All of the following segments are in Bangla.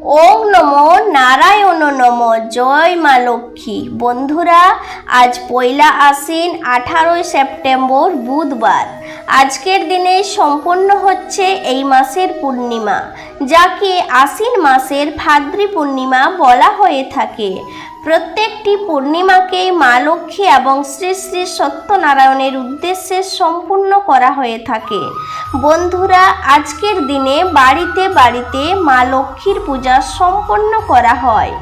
ওং নমো নারায়ণ নম। জয় মা লক্ষ্মী। বন্ধুরা, আজ পয়লা আশ্বিন, আঠারোই সেপ্টেম্বর, বুধবার। আজকের দিনে সম্পন্ন হচ্ছে এই মাসের পূর্ণিমা, যাকে আশ্বিন মাসের ভাদ্রী পূর্ণিমা বলা হয়ে থাকে। প্রত্যেকটি পূর্ণিমাকে মা লক্ষ্মী এবং শ্রী শ্রী সত্যনারায়ণের উদ্দেশ্যে সম্পূর্ণ করা হয়ে থাকে। বন্ধুরা, আজকের দিনে বাড়িতে বাড়িতে মা লক্ষ্মীর পূজা সম্পন্ন করা হয়।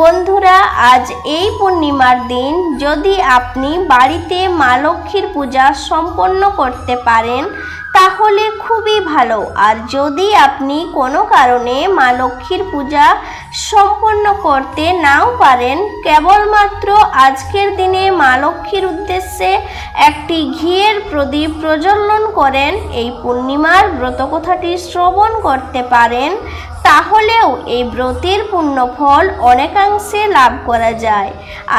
বন্ধুরা, আজ এই পূর্ণিমার দিন যদি আপনি বাড়িতে মা লক্ষ্মীর পূজা সম্পন্ন করতে পারেন তাহলে খুবই ভালো। আর যদি আপনি কোনো কারণে মা লক্ষ্মীর পূজা সম্পন্ন করতে নাও পারেন, কেবলমাত্র আজকের দিনে মা লক্ষ্মীর উদ্দেশ্যে একটি ঘিয়ের প্রদীপ প্রজ্বলন করেন, এই পূর্ণিমার ব্রতকথাটি শ্রবণ করতে পারেন, তাহলেও এই ব্রতের পূর্ণ ফল অনেকাংশে লাভ করা যায়।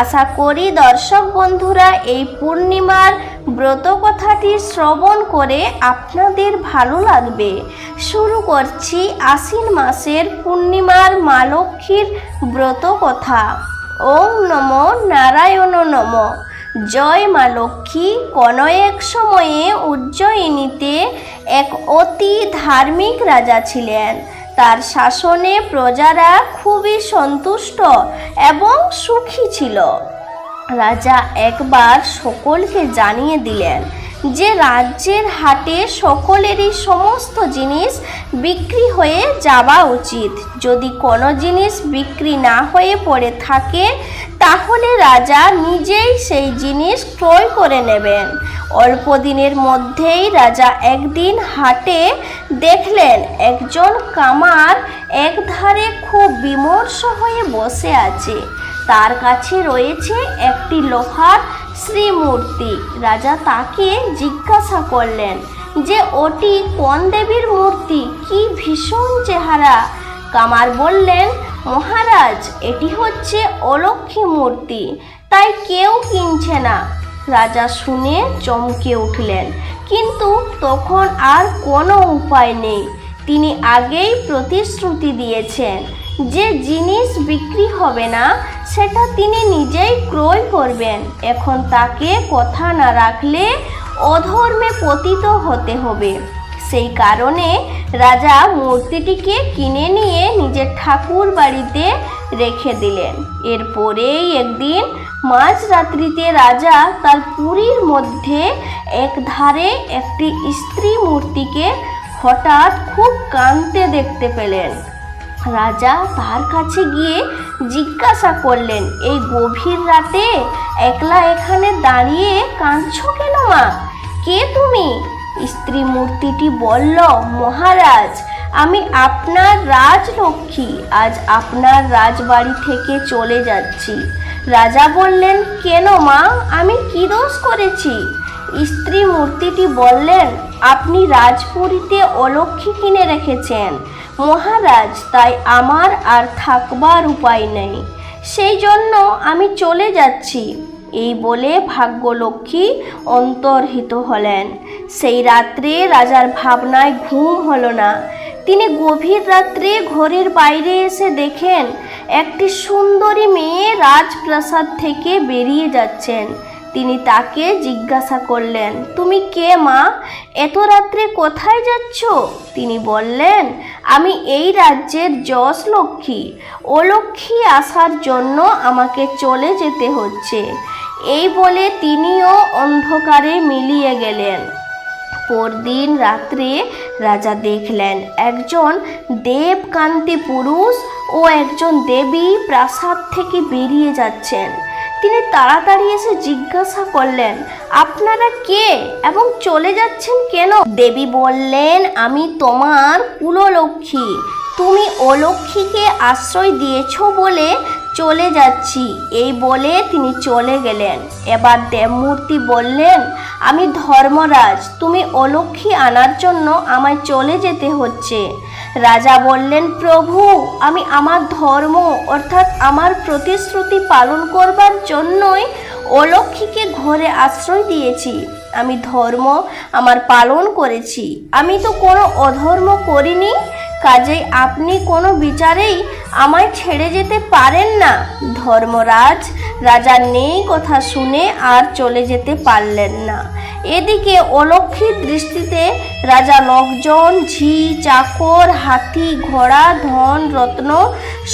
আশা করি দর্শক বন্ধুরা, এই পূর্ণিমার ব্রতকথাটি শ্রবণ করে আপনাদের ভালো লাগবে। শুরু করছি আশ্বিন মাসের পূর্ণিমার মা লক্ষ্মীর ব্রতকথা। ওম নম নারায়ণ নম। জয় মা লক্ষ্মী কোনো এক সময়ে উজ্জয়িনীতে এক অতি ধার্মিক রাজা ছিলেন। তার শাসনে প্রজারা খুবই সন্তুষ্ট এবং সুখী ছিল। রাজা একবার সকলকে জানিয়ে দিলেন যে রাজ্যের হাটে সকলেরই সমস্ত জিনিস বিক্রি হয়ে যাওয়া উচিত। যদি কোনো জিনিস বিক্রি না হয়ে পড়ে থাকে, তাহলে রাজা নিজেই সেই জিনিস ক্রয় করে নেবেন। অল্প দিনের মধ্যেই রাজা একদিন হাটে দেখলেন একজন কামার একধারে খুব বিমর্ষ হয়ে বসে আছে। তার কাছে রয়েছে একটি লোহার শ্রীমূর্তি। রাজা তাকে জিজ্ঞাসা করলেন যে, ওটি কোন দেবীর মূর্তি? কি ভীষণ চেহারা? কামার বললেন, মহারাজ, এটি হচ্ছে অলক্ষী মূর্তি, তাই কেউ কিনছে না। রাজা শুনে চমকে উঠলেন। কিন্তু তখন আর কোনো উপায় নেই। তিনি আগেই প্রতিশ্রুতি দিয়েছেন। যে জিনিস বিক্রি হবে না, সেটা তিনি নিজেই ক্রয় করবেন। এখন তাকে কথা না রাখলে অধর্মে পতিত হতে হবে। সেই কারণে রাজা মূর্তিটিকে কিনে নিয়ে নিজের ঠাকুর বাড়িতে রেখে দিলেন। এরপরেই একদিন মাঝরাত্রিতে রাজা তার পুরীর মধ্যে এক ধারে একটি স্ত্রী মূর্তিকে হঠাৎ খুব কাঁদতে দেখতে পেলেন। রাজা তার কাছে গিয়ে জিজ্ঞাসা করলেন, এই গভীর রাতে একলা এখানে দাঁড়িয়ে কাঁদছো কেন মা? কে তুমি? স্ত্রী মূর্তিটি বলল, মহারাজ, আমি আপনার রাজলক্ষ্মী। আজ আপনার রাজবাড়ি থেকে চলে যাচ্ছি। রাজা বললেন, কেন মা? আমি কি দোষ করেছি? স্ত্রী মূর্তিটি বললেন, আপনি রাজপুরীতে অলক্ষ্মী কিনে রেখেছেন। মহারাজ, তাই আমার আর থাকবার উপায় নেই। সেই জন্য আমি চলে যাচ্ছি। এই বলে ভাগ্যলক্ষ্মী অন্তর্হিত হলেন। সেই রাত্রে রাজার ভাবনায় ঘুম হলো না। তিনি গভীর রাত্রে ঘরের বাইরে এসে দেখেন, একটি সুন্দরী মেয়ে রাজপ্রাসাদ থেকে বেরিয়ে যাচ্ছেন। তিনি তাকে জিজ্ঞাসা করলেন, তুমি কে মা? এত রাত্রে কোথায় যাচ্ছ? তিনি বললেন, আমি এই রাজ্যের যশ লক্ষ্মী। অলক্ষ্মী আসার জন্য আমাকে চলে যেতে হচ্ছে। এই বলে তিনিও অন্ধকারে মিলিয়ে গেলেন। পরদিন রাত্রে রাজা দেখলেন, একজন দেবকান্তি পুরুষ ও একজন দেবী প্রাসাদ থেকে বেরিয়ে যাচ্ছেন। তিনি তাড়াতাড়ি এসে জিজ্ঞাসা করলেন, আপনারা কে এবং চলে যাচ্ছেন কেন? দেবী বললেন, আমি তোমার কুললক্ষ্মী। তুমি অলক্ষ্মীকে আশ্রয় দিয়েছ বলে চলে যাচ্ছি। এই বলে তিনি চলে গেলেন। এবার দেবমূর্তি বললেন, আমি ধর্মরাজ। তুমি অলক্ষ্মী আনার জন্য আমায় চলে যেতে হচ্ছে। রাজা বললেন, প্রভু, আমি আমার ধর্ম অর্থাৎ আমার প্রতিশ্রুতি পালন করবার জন্যই অলক্ষ্মীকে ঘরে আশ্রয় দিয়েছি। আমি ধর্ম আমার পালন করেছি। আমি তো কোনো অধর্ম করিনি কাজেই আপনি কোনো বিচারেই আমায় ছেড়ে যেতে পারেন না। ধর্মরাজ রাজার নেই কথা শুনে আর চলে যেতে পারলেন না। এদিকে অলক্ষীর দৃষ্টিতে রাজা লোকজন, ঝি, চাকর, হাতি, ঘোড়া, ধন, রত্ন,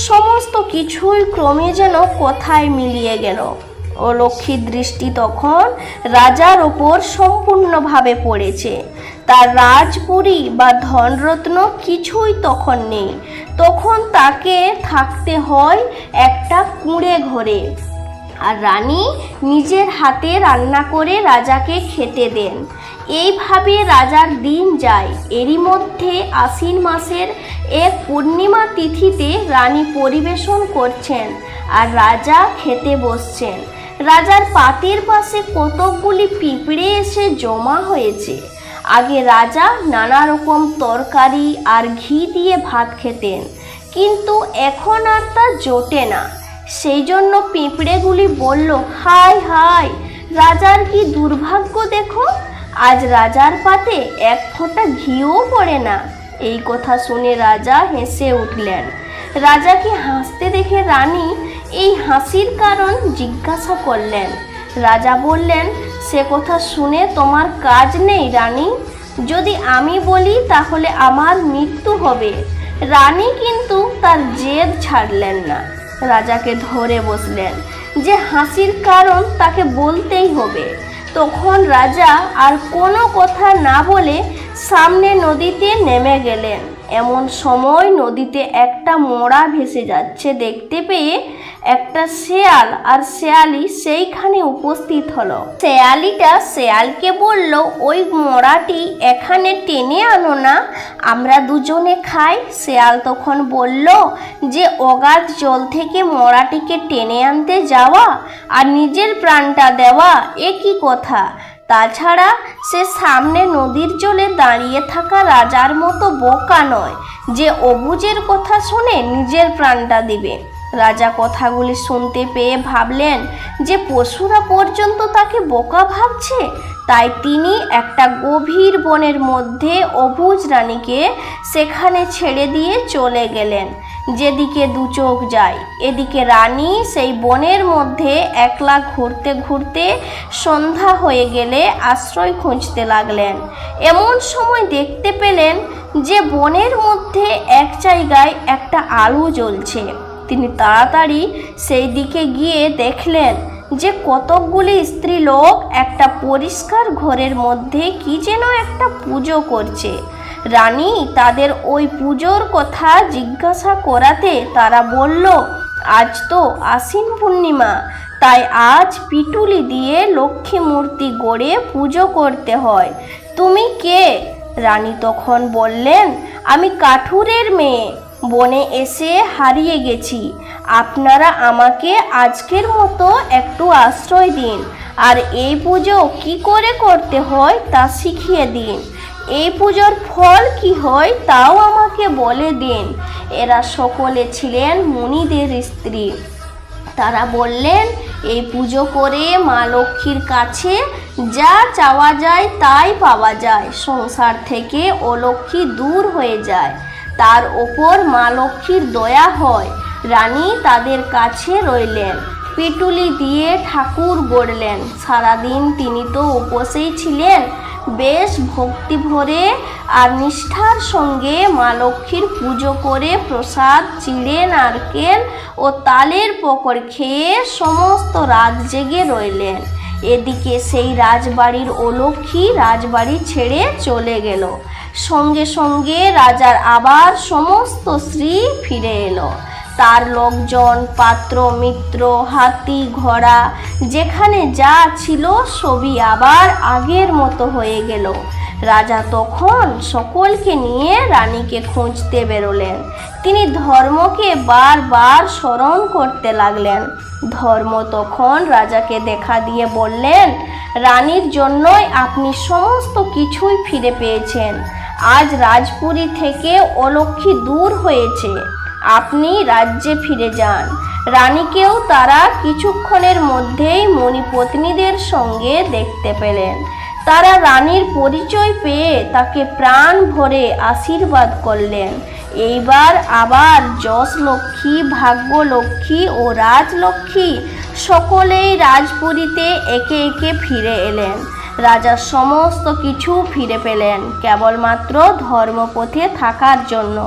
সমস্ত কিছুই ক্রমে যেন কোথায় মিলিয়ে গেল। অলক্ষীর দৃষ্টি তখন রাজার ওপর সম্পূর্ণভাবে পড়েছে। তার রাজপুরী বা ধনরত্ন কিছুই তখন নেই। তখন তাকে থাকতে হয় একটা কুঁড়ে ঘরে। আর রানী নিজের হাতে রান্না করে রাজাকে খেতে দেন। এইভাবে রাজার দিন যায়। এরই মধ্যে আশ্বিন মাসের এক পূর্ণিমা তিথিতে রানী পরিবেশন করছেন আর রাজা খেতে বসছেন। রাজার পাতের পাশে কতকগুলি পিঁপড়ে এসে জমা হয়েছে। আগে রাজা নানা রকম তরকারি আর ঘি দিয়ে ভাত খেতেন, কিন্তু এখন আর তা জোটে না। সেই জন্য পিঁপড়েগুলি বলল হায় হায় রাজার কি দুর্ভাগ্য দেখো? আজ রাজার পাতে এক ফোঁটা ঘিও পড়ে না। এই কথা শুনে রাজা হেসে উঠলেন। রাজাকে হাসতে দেখে রানী এই হাসির কারণ জিজ্ঞাসা করলেন। রাজা বললেন, সে কথা শুনে তোমার কাজ নেই, রানী। যদি আমি বলি, তাহলে আমার মৃত্যু হবে। রানী কিন্তু তার জেদ ছাড়লেন না। রাজাকে ধরে বসলেন, যে হাসির কারণ তাকে বলতেই হবে। তখন রাজা আর কোনো কথা না বলে সামনে নদীতে নেমে গেলেন। এমন সময় নদীতে একটা মোড়া ভেসে যাচ্ছে দেখতে পেয়ে একটা শেয়াল আর শেয়ালি সেইখানে উপস্থিত হলো। শেয়ালিটা শেয়ালকে বলল, ওই মোড়াটি এখানে টেনে আনো না, আমরা দুজনে খাই। শেয়াল তখন বলল, যে অগাধ জল থেকে মোড়াটিকে টেনে আনতে যাওয়া আর নিজের প্রাণটা দেওয়া, এ কি কথা? তাছাড়া সে সামনে নদীর জলে দাঁড়িয়ে থাকা রাজার মতো বোকা নয়, যে অবুজের কথা শুনে নিজের প্রাণটা দিবে। রাজা কথাগুলি শুনতে পেয়ে ভাবলেন যে পশুরা পর্যন্ত তাকে বোকা ভাবছে। তাই তিনি একটা গভীর বনের মধ্যে অবুজ রানীকে সেখানে ছেড়ে দিয়ে চলে গেলেন। যেদিকে দু চোখ যায়, এদিকে রানী সেই বনের মধ্যে একলা ঘুরতে ঘুরতে সন্ধ্যা হয়ে গেলে আশ্রয় খুঁজতে লাগলেন। এমন সময় দেখতে পেলেন যে বনের মধ্যে এক জায়গায় একটা আলো জ্বলছে। তিনি তাড়াতাড়ি সেই দিকে গিয়ে দেখলেন যে কতকগুলি স্ত্রী লোক একটা পরিষ্কার ঘরের মধ্যে কি যেন একটা পুজো করছে। রানী তাদের ওই পুজোর কথা জিজ্ঞাসা করাতে তারা বলল, আজ তো আশ্বিন পূর্ণিমা, তাই আজ পিটুলি দিয়ে লক্ষ্মী মূর্তি গড়ে পুজো করতে হয়। তুমি কে? রানী তখন বললেন, আমি কাঠুরের মেয়ে। বনে এসে হারিয়ে গেছি। আপনারা আমাকে আজকের মতো একটু আশ্রয় দিন, আর এই পুজো কি করে করতে হয় তা শিখিয়ে দিন। এই পুজোর ফল কি হয় তাও আমাকে বলে দিন। এরা সকলে ছিলেন মুনিদের স্ত্রী। তারা বললেন, এই পুজো করে মা লক্ষ্মীর কাছে যা চাওয়া যায় তাই পাওয়া যায়। সংসার থেকে অলক্ষ্মী দূর হয়ে যায়। তার ওপর মা লক্ষ্মীর দয়া হয়। রানী তাদের কাছে রইলেন। পিটুলি দিয়ে ঠাকুর গড়লেন। সারাদিন তিনি তো উপসেই ছিলেন। বেশ ভক্তি ভরে আর নিষ্ঠার সঙ্গে মা লক্ষ্মীর পুজো করে প্রসাদ, চিড়ে, নারকেল ও তালের পকড় খেয়ে সমস্ত রাত জেগে রইলেন। এদিকে সেই রাজবাড়ির অলক্ষী রাজবাড়ি ছেড়ে চলে গেল। সঙ্গে সঙ্গে রাজার আবার সমস্ত স্ত্রী ফিরে এলো। তার লোকজন, পাত্র, মিত্র, হাতি, ঘোড়া, যেখানে যা ছিল সবই আবার আগের মতো হয়ে গেল। রাজা তখন সকলকে নিয়ে রানীকে খুঁজতে বেরোলেন। তিনি ধর্মকে বারবার স্মরণ করতে লাগলেন। ধর্ম তখন রাজাকে দেখা দিয়ে বললেন, রানীর জন্যই আপনি সমস্ত কিছুই ফিরে পেয়েছেন। আজ রাজপুরী থেকে অলক্ষী দূর হয়েছে। আপনি রাজ্যে ফিরে যান। রানীকেও তারা কিছুক্ষণের মধ্যেই মণিপত্নীদের সঙ্গে দেখতে পেলেন। তারা রানীর পরিচয় পেয়ে তাকে প্রাণ ভরে আশীর্বাদ করলেন। এইবার আবার যশ লক্ষ্মী ভাগ্য লক্ষ্মী ও রাজলক্ষ্মী সকলেই রাজপুরীতে একে একে ফিরে এলেন। রাজা সমস্ত কিছু ফিরে পেলেন, কেবলমাত্র ধর্মপথে থাকার জন্য।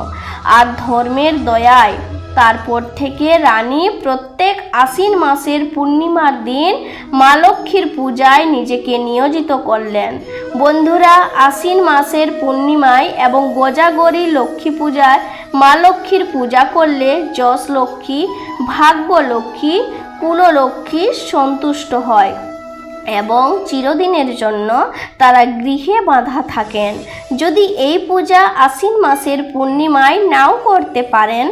আর ধর্মের দয়ায় তারপর থেকে রানী প্রত্যেক আশ্বিন মাসের পূর্ণিমার দিন মা লক্ষ্মীর পূজায় নিজেকে নিয়োজিত করলেন। বন্ধুরা, আশ্বিন মাসের পূর্ণিমায় এবং গোজাগরী লক্ষ্মী পূজায় মা লক্ষ্মীর পূজা করলে যশ লক্ষ্মী, ভাগ্য লক্ষ্মী কুললক্ষ্মী সন্তুষ্ট হয়। এবং চিরদিনের জন্য তারা গৃহে বাঁধা থাকেন। যদি এই পূজা আশ্বিন মাসের পূর্ণিমায় নাও করতে পারেন,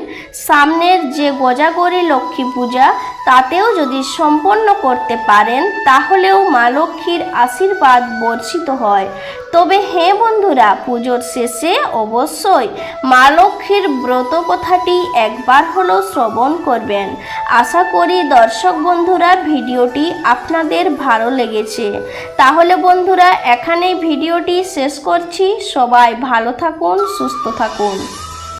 সামনের যে গোজাগরী লক্ষ্মী পূজা, তাতেও যদি সম্পন্ন করতে পারেন, তাহলেও মা লক্ষ্মীর আশীর্বাদ বর্ষিত হয়। তবে হ্যাঁ বন্ধুরা, পুজোর শেষে অবশ্যই মা লক্ষ্মীর ব্রত কথাটি একবার হলেও শ্রবণ করবেন। আশা করি দর্শক বন্ধুরা, ভিডিওটি আপনাদের ভালো লেগেছে। তাহলে বন্ধুরা এখানেই ভিডিওটি শেষ করছি। সবাই ভালো থাকুন সুস্থ থাকুন।